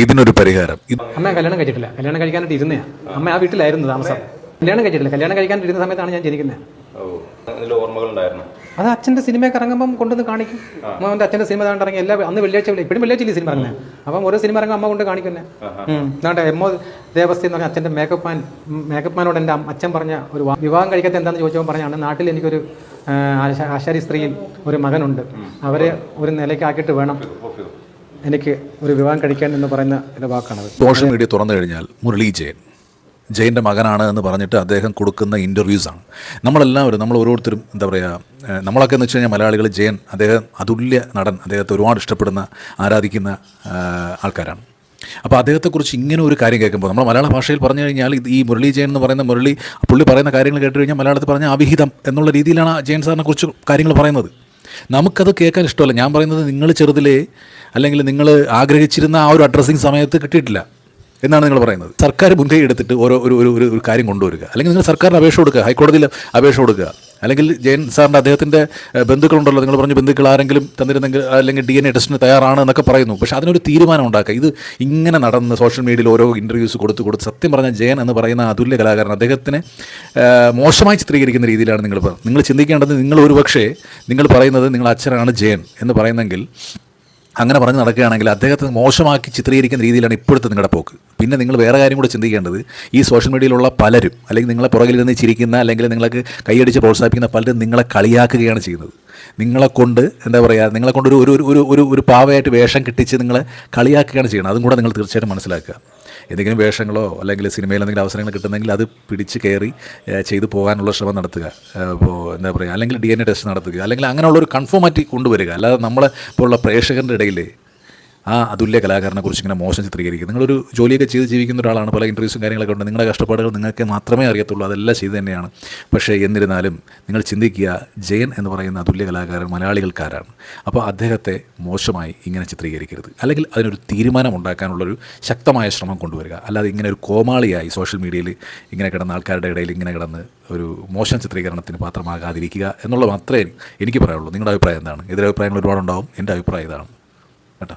ഇതിനൊരു പരിഹാരം. അമ്മ കല്യാണം കഴിച്ചിട്ടില്ല. കല്യാണം കഴിക്കാനായിട്ട് ഇരുന്നേ അമ്മ ആ വീട്ടിലായിരുന്നു താമസം. കല്യാണം കഴിച്ചിട്ടില്ല. കല്യാണം കഴിക്കാനായിട്ട് ഇരുന്ന സമയത്താണ് ഞാൻ ജനിക്കുന്നത് അത് അച്ഛന്റെ സിനിമയൊക്കെ ഇറങ്ങുമ്പോൾ കൊണ്ടുവന്ന് കാണിക്കും. മോന്റെ അച്ഛന്റെ സിനിമ ഇറങ്ങി. എല്ലാ അന്ന് വെള്ളിയാഴ്ച ഇപ്പോഴും വെള്ളിയാഴ്ച സിനിമ ഇറങ്ങുന്നത് അപ്പം ഓരോ സിനിമ ഇറങ്ങുമ്പോൾ അമ്മ കൊണ്ട് കാണിക്കുന്നേ. എന്നാണ്ട് എം ഒ ദേവസ്ഥ എന്ന് പറഞ്ഞ അച്ഛന്റെ മേക്കപ്പ് മാൻ മേക്കപ്പ് മാനോട് എന്റെ അച്ഛൻ പറഞ്ഞ ഒരു വിവാഹം കഴിക്കാത്ത എന്താണെന്ന് ചോദിച്ചപ്പോൾ പറഞ്ഞാണ് നാട്ടിൽ എനിക്കൊരു ആശാരി സ്ത്രീയിൽ ഒരു മകനുണ്ട്. അവരെ ഒരു നിലയ്ക്കാക്കിയിട്ട് വേണം. എനിക്ക് ഒരു വിവാഹം കഴിക്കാൻ എന്ന് പറയുന്ന എന്റെ വാക്കാണത്. സോഷ്യൽ മീഡിയ തുറന്നു കഴിഞ്ഞാൽ മുരളി ജയൻ. ജയന്റെ മകനാണ് എന്ന് പറഞ്ഞിട്ട് അദ്ദേഹം കൊടുക്കുന്ന ഇന്റർവ്യൂസാണ്. നമ്മളെല്ലാവരും നമ്മൾ ഓരോരുത്തരും എന്താ പറയുക നമ്മളൊക്കെ എന്ന് വെച്ച് കഴിഞ്ഞാൽ മലയാളികൾ ജയൻ അദ്ദേഹം അതുല്യ നടൻ അദ്ദേഹത്തെ ഒരുപാട് ഇഷ്ടപ്പെടുന്ന ആരാധിക്കുന്ന ആൾക്കാരാണ്. അപ്പോൾ അദ്ദേഹത്തെക്കുറിച്ച് ഇങ്ങനെ ഒരു കാര്യം കേൾക്കുമ്പോൾ നമ്മൾ മലയാള ഭാഷയിൽ പറഞ്ഞു കഴിഞ്ഞാൽ ഈ മുരളി ജയൻ എന്ന് പറയുന്ന മുരളി പുള്ളി പറയുന്ന കാര്യങ്ങൾ കേട്ട് കഴിഞ്ഞാൽ മലയാളത്തിൽ പറഞ്ഞ അവിഹിതം എന്നുള്ള രീതിയിലാണ് ജയൻ സാറിനെ കുറിച്ച് കാര്യങ്ങൾ പറയുന്നത്. നമുക്കത് കേൾക്കാൻ ഇഷ്ടമല്ല. ഞാൻ പറയുന്നത് നിങ്ങൾ ചെറുതിലേ അല്ലെങ്കിൽ നിങ്ങൾ ആഗ്രഹിച്ചിരുന്ന ആ ഒരു അഡ്രസ്സിങ് സമയത്ത് കിട്ടിയിട്ടില്ല. എന്നാണ് നിങ്ങൾ പറയുന്നത്. സർക്കാർ മുൻകൈ എടുത്തിട്ട് ഓരോ ഒരു ഒരു ഒരു കാര്യം കൊണ്ടുവരിക. അല്ലെങ്കിൽ നിങ്ങൾ സർക്കാരിന് അപേക്ഷ കൊടുക്കുക ഹൈക്കോടതിയിൽ അപേക്ഷ കൊടുക്കുക. അല്ലെങ്കിൽ ജയൻ സാറിന്റെ അദ്ദേഹത്തിന്റെ ബന്ധുക്കളുണ്ടല്ലോ നിങ്ങൾ പറഞ്ഞ ബന്ധുക്കൾ ആരെങ്കിലും തന്നിരുന്നെങ്കിൽ അല്ലെങ്കിൽ ഡി എൻ എ ടെസ്റ്റിന് തയ്യാറാണ് എന്നൊക്കെ പറയുന്നു. പക്ഷേ അതിനൊരു തീരുമാനം ഉണ്ടാക്കുക. ഇത് ഇങ്ങനെ നടന്ന് സോഷ്യൽ മീഡിയയിൽ ഓരോ ഇന്റർവ്യൂസ് കൊടുത്ത് കൊടുത്ത് സത്യം പറഞ്ഞ ജയൻ എന്ന് പറയുന്ന അതുല്യ കലാകാരൻ അദ്ദേഹത്തിനെ മോശമായി ചിത്രീകരിക്കുന്ന രീതിയിലാണ് നിങ്ങൾ നിങ്ങൾ ചിന്തിക്കേണ്ടത് നിങ്ങൾ ഒരു പക്ഷേ നിങ്ങൾ പറയുന്നത് നിങ്ങൾ അച്ഛനാണ് ജയൻ എന്ന് പറയുന്നെങ്കിൽ അങ്ങനെ പറഞ്ഞ് നടക്കുകയാണെങ്കിൽ അദ്ദേഹത്തെ മോശമാക്കി ചിത്രീകരിക്കുന്ന രീതിയിലാണ് ഇപ്പോഴത്തെ നിങ്ങളുടെ പോക്ക്. പിന്നെ നിങ്ങൾ വേറെ കാര്യം കൂടെ ചിന്തിക്കേണ്ടത് ഈ സോഷ്യൽ മീഡിയയിലുള്ള പലരും അല്ലെങ്കിൽ നിങ്ങളെ പുറകിലിരുന്ന് ചിരിക്കുന്ന അല്ലെങ്കിൽ നിങ്ങൾക്ക് കൈയടിച്ച് പ്രോത്സാഹിപ്പിക്കുന്ന പലരും നിങ്ങളെ കളിയാക്കുകയാണ് ചെയ്യുന്നത്. നിങ്ങളെ കൊണ്ട് എന്താ പറയുക നിങ്ങളെ കൊണ്ട് ഒരു ഒരു ഒരു ഒരു പാവയായിട്ട് വേഷം കിട്ടിച്ച് നിങ്ങളെ കളിയാക്കുകയാണ് ചെയ്യുന്നത്. അതും കൂടെ നിങ്ങൾ തീർച്ചയായിട്ടും മനസ്സിലാക്കുക. എന്തെങ്കിലും വേഷങ്ങളോ അല്ലെങ്കിൽ സിനിമയിൽ എന്തെങ്കിലും അവസരങ്ങൾ കിട്ടുന്നെങ്കിൽ അത് പിടിച്ച് കയറി ചെയ്തു പോകാനുള്ള ശ്രമം നടത്തുക. അപ്പോൾ ഇപ്പോൾ എന്താ പറയുക അല്ലെങ്കിൽ ഡി എൻ എ ടെസ്റ്റ് നടത്തുക. അല്ലെങ്കിൽ അങ്ങനെയുള്ള ഒരു കൺഫോമാറ്റി കൊണ്ടുവരിക. അല്ലാതെ നമ്മളെ ഉള്ള പ്രേക്ഷകരുടെ ഇടയിൽ ആ അതുല്യ കലാകാരനെ കുറിച്ച് ഇങ്ങനെ മോശം ചിത്രീകരിക്കുക നിങ്ങളൊരു ജോലിയൊക്കെ ചെയ്ത് ജീവിക്കുന്ന ഒരാളാണ് പല ഇന്റർവ്യൂസും കാര്യങ്ങളൊക്കെ ഉണ്ട്. നിങ്ങളുടെ കഷ്ടപ്പാടുകൾ നിങ്ങൾക്ക് മാത്രമേ അറിയത്തുള്ളൂ. അതെല്ലാം ചെയ്ത് തന്നെയാണ്. പക്ഷേ എന്നിരുന്നാലും നിങ്ങൾ ചിന്തിക്കുക ജയൻ എന്ന് പറയുന്ന അതുല്യ കലാകാരൻ മലയാളികൾക്കാരാണ്. അപ്പോൾ അദ്ദേഹത്തെ മോശമായി ഇങ്ങനെ ചിത്രീകരിക്കരുത്. അല്ലെങ്കിൽ അതിനൊരു തീരുമാനം ഉണ്ടാക്കാനുള്ളൊരു ശക്തമായ ശ്രമം കൊണ്ടുവരിക. അല്ലാതെ ഇങ്ങനെ ഒരു കോമാളിയായി സോഷ്യൽ മീഡിയയിൽ ഇങ്ങനെ കിടന്ന ആൾക്കാരുടെ ഇടയിൽ ഇങ്ങനെ കിടന്ന് ഒരു മോശം ചിത്രീകരണത്തിന് പാത്രമാകാതിരിക്കുക എന്നുള്ളത് മാത്രമേ എനിക്ക് പറയാനുള്ളൂ. നിങ്ങളുടെ അഭിപ്രായം എന്താണ്? എതിരഭിപ്രായങ്ങൾ ഒരുപാടുണ്ടാവും. എന്റെ അഭിപ്രായം ഇതാണ്. കേട്ടോ.